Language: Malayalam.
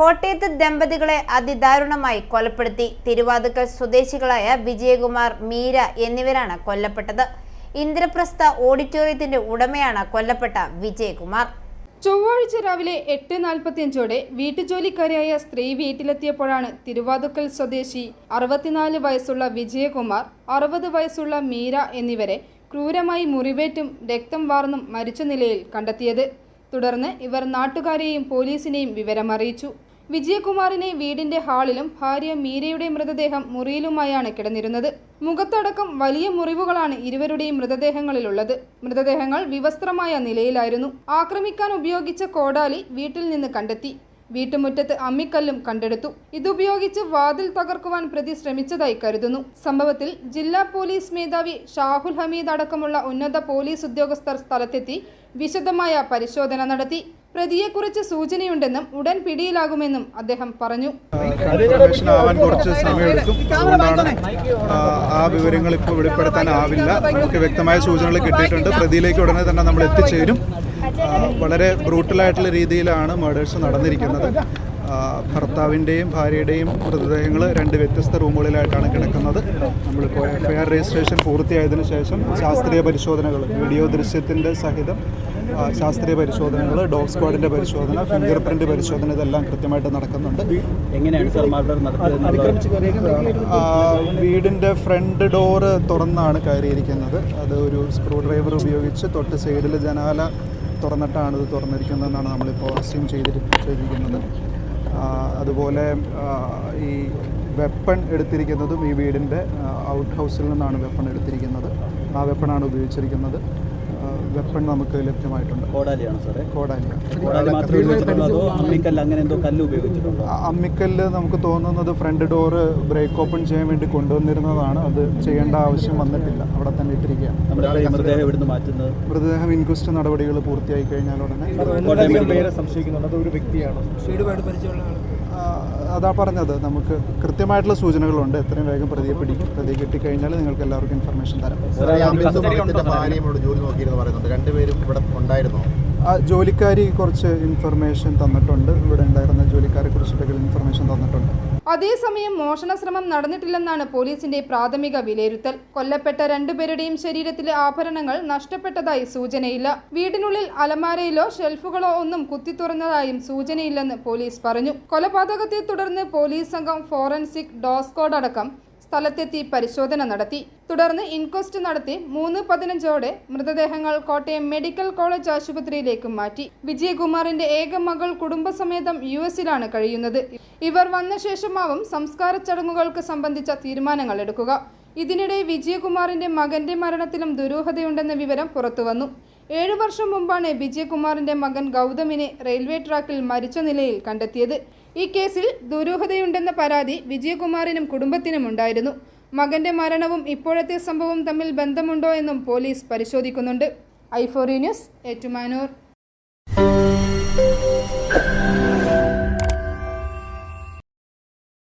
കോട്ടയത്ത് ദമ്പതികളെ അതിദാരുണമായി കൊലപ്പെടുത്തി. തിരുവാതുക്കൽ സ്വദേശികളായ വിജയകുമാർ മീര എന്നിവരാണ് കൊല്ലപ്പെട്ടത്. ഇന്ദ്രപ്രസ്ഥ ഓഡിറ്റോറിയത്തിന്റെ ഉടമയാണ് കൊല്ലപ്പെട്ട വിജയകുമാർ. ചൊവ്വാഴ്ച രാവിലെ എട്ട് നാൽപ്പത്തിയഞ്ചോടെ വീട്ടുജോലിക്കാരിയായ സ്ത്രീ വീട്ടിലെത്തിയപ്പോഴാണ് തിരുവാതുക്കൽ സ്വദേശി അറുപത്തിനാല് വയസ്സുള്ള വിജയകുമാർ അറുപത് വയസ്സുള്ള മീര എന്നിവരെ ക്രൂരമായി മുറിവേറ്റും രക്തം വാർന്നും മരിച്ച നിലയിൽ കണ്ടെത്തിയത്. തുടർന്ന് ഇവർ നാട്ടുകാരെയും പോലീസിനെയും വിവരമറിയിച്ചു. വിജയകുമാറിനെ വീടിന്റെ ഹാളിലും ഭാര്യ മീരയുടെ മൃതദേഹം മുറിയിലുമായാണ് കിടന്നിരുന്നത്. മുഖത്തടക്കം വലിയ മുറിവുകളാണ് ഇരുവരുടെയും മൃതദേഹങ്ങളിലുള്ളത്. മൃതദേഹങ്ങൾ വിവസ്ത്രമായ നിലയിലായിരുന്നു. ആക്രമിക്കാൻ ഉപയോഗിച്ച കോടാലി വീട്ടിൽ നിന്ന് കണ്ടെത്തി. വീട്ടുമുറ്റത്ത് അമ്മിക്കല്ലും കണ്ടെടുത്തു. ഇതുപയോഗിച്ച് വാതിൽ തകർക്കുവാൻ പ്രതി ശ്രമിച്ചതായി കരുതുന്നു. സംഭവത്തിൽ ജില്ലാ പോലീസ് മേധാവി ഷാഹുൽ ഹമീദ് അടക്കമുള്ള ഉന്നത പോലീസ് ഉദ്യോഗസ്ഥർ സ്ഥലത്തെത്തി വിശദമായ പരിശോധന നടത്തി. പ്രതിയെക്കുറിച്ച് സൂചനയുണ്ടെന്നും ഉടൻ പിടിയിലാകുമെന്നും അദ്ദേഹം പറഞ്ഞു. ആവാൻ കുറച്ച് സമയമെടുക്കും. ആ, വിവരങ്ങൾ ഇപ്പോൾ വെളിപ്പെടുത്താനാവില്ല. നമുക്ക് വ്യക്തമായ സൂചനകൾ കിട്ടിയിട്ടുണ്ട്. പ്രതിയിലേക്ക് ഉടനെ തന്നെ നമ്മൾ എത്തിച്ചേരും. വളരെ ബ്രൂട്ടലായിട്ടുള്ള രീതിയിലാണ് മേഡേഴ്സ് നടന്നിരിക്കുന്നത്. ഭർത്താവിന്റെയും ഭാര്യയുടെയും മൃതദേഹങ്ങൾ രണ്ട് വ്യത്യസ്ത റൂമുകളിലായിട്ടാണ് കിടക്കുന്നത്. നമ്മളിപ്പോൾ എഫ് ഐ ആർ രജിസ്ട്രേഷൻ പൂർത്തിയായതിനു ശേഷം ശാസ്ത്രീയ പരിശോധനകൾ വീഡിയോ ദൃശ്യത്തിന്റെ സഹിതം ശാസ്ത്രീയ പരിശോധനകൾ ഡോഗ് സ്ക്വാഡിന്റെ പരിശോധന ഫിംഗർ പ്രിന്റ് പരിശോധന ഇതെല്ലാം കൃത്യമായിട്ട് നടക്കുന്നുണ്ട്. എങ്ങനെയാണ് വീടിന്റെ ഫ്രണ്ട് ഡോറ് തുറന്നാണ് കയറിയിരിക്കുന്നത്. അത് ഒരു സ്ക്രൂ ഡ്രൈവർ ഉപയോഗിച്ച് തൊട്ട് സൈഡിൽ ജനാല തുറന്നിട്ടാണ് ഇത് തുറന്നിരിക്കുന്നതെന്നാണ് നമ്മളിപ്പോൾ അസ്യൂം ചെയ്തിരി ചെയ്തിരിക്കുന്നത്. അതുപോലെ ഈ വെപ്പൺ എടുത്തിരിക്കുന്നതും ഈ വീടിന്റെ ഔട്ട് ഹൗസിൽ നിന്നാണ് വെപ്പൺ എടുത്തിരിക്കുന്നത്. ആ വെപ്പണാണ് ഉപയോഗിച്ചിരിക്കുന്നത്. വെപ്പൺ നമുക്ക് ലഭ്യമായിട്ടുണ്ട്. കോടാലിയാണ് സാറേ? കോടാലിയ കോടാലി മാത്രമേ ഉപയോഗിച്ചിട്ടുള്ളൂ അമ്മിക്കല്ല് അങ്ങനെ എന്തോ കല്ല് ഉപയോഗിച്ചിട്ടുണ്ടോ? അമ്മിക്കല്ല് നമുക്ക് തോന്നുന്നത് ഫ്രണ്ട് ഡോറ് ബ്രേക്ക് ഓപ്പൺ ചെയ്യാൻ വേണ്ടി കൊണ്ടുവന്നിരുന്നതാണ്. അത് ചെയ്യേണ്ട ആവശ്യം വന്നിട്ടില്ല. അവിടെ തന്നെ ഇട്ടിരിക്കുകയാണ്. മൃതദേഹം ഇവിടുന്ന് മാറ്റുന്നത്? മൃതദേഹം ഇൻക്വസ്റ്റ് നടപടികൾ പൂർത്തിയായി കഴിഞ്ഞാൽ ഉടനെ സംശയിക്കുന്നുണ്ട്. അത് ഒരു വ്യക്തിയാണ്? പരിചയമുള്ള അതാ പറഞ്ഞത്. നമുക്ക് കൃത്യമായിട്ടുള്ള സൂചനകളുണ്ട്. എത്രയും വേഗം പ്രതിയെ പിടിക്കും പ്രതിയെ കിട്ടിക്കഴിഞ്ഞാൽ നിങ്ങൾക്ക് എല്ലാവർക്കും ഇൻഫർമേഷൻ തരാം. ജോലി നോക്കിയിരുന്നു പറയുന്നുണ്ട്. രണ്ടുപേരും ഇവിടെ ഉണ്ടായിരുന്നോ. ആ ജോലിക്കാരി കുറച്ച് ഇൻഫർമേഷൻ തന്നിട്ടുണ്ട്. ഇവിടെ ഉണ്ടായിരുന്ന ജോലിക്കാരെ കുറിച്ചിട്ടൊക്കെ ഇൻഫർമേഷൻ തന്നിട്ടുണ്ട്. അതേസമയം മോഷണ ശ്രമം നടന്നിട്ടില്ലെന്നാണ് പോലീസിന്റെ പ്രാഥമിക വിലയിരുത്തൽ. കൊല്ലപ്പെട്ട രണ്ടുപേരുടെയും ശരീരത്തിലെ ആഭരണങ്ങൾ നഷ്ടപ്പെട്ടതായി സൂചനയില്ല. വീടിനുള്ളിൽ അലമാരയിലോ ഷെൽഫുകളോ ഒന്നും കുത്തിത്തുറന്നതായും സൂചനയില്ലെന്ന് പോലീസ് പറഞ്ഞു. കൊലപാതകത്തെ തുടർന്ന് പോലീസ് സംഘം ഫോറൻസിക് ഡോസ്കോഡ് അടക്കം സ്ഥലത്തെത്തി പരിശോധന നടത്തി. തുടർന്ന് ഇൻക്വസ്റ്റ് നടത്തി മൂന്ന് പതിനഞ്ചോടെ മൃതദേഹങ്ങൾ കോട്ടയം മെഡിക്കൽ കോളേജ് ആശുപത്രിയിലേക്ക് മാറ്റി. വിജയകുമാറിന്റെ ഏക മകൾ കുടുംബസമേതം യു എസിലാണ് കഴിയുന്നത്. ഇവർ വന്ന ശേഷമാവും സംസ്കാര ചടങ്ങുകൾക്ക് സംബന്ധിച്ച തീരുമാനങ്ങൾ എടുക്കുക. ഇതിനിടെ വിജയകുമാറിന്റെ മകന്റെ മരണത്തിലും ദുരൂഹതയുണ്ടെന്ന വിവരം പുറത്തുവന്നു. ഏഴു വർഷം മുമ്പാണ് വിജയകുമാറിന്റെ മകൻ ഗൗതമിനെ റെയിൽവേ ട്രാക്കിൽ മരിച്ച നിലയിൽ കണ്ടെത്തിയത്. ഈ കേസിൽ ദുരൂഹതയുണ്ടെന്ന പരാതി വിജയകുമാറിനും കുടുംബത്തിനും ഉണ്ടായിരുന്നു. മകന്റെ മരണവും ഇപ്പോഴത്തെ സംഭവവും തമ്മിൽ ബന്ധമുണ്ടോ എന്നും പോലീസ് പരിശോധിക്കുന്നുണ്ട്. ഐഫോറി ന്യൂസ് ഏറ്റുമാനൂർ.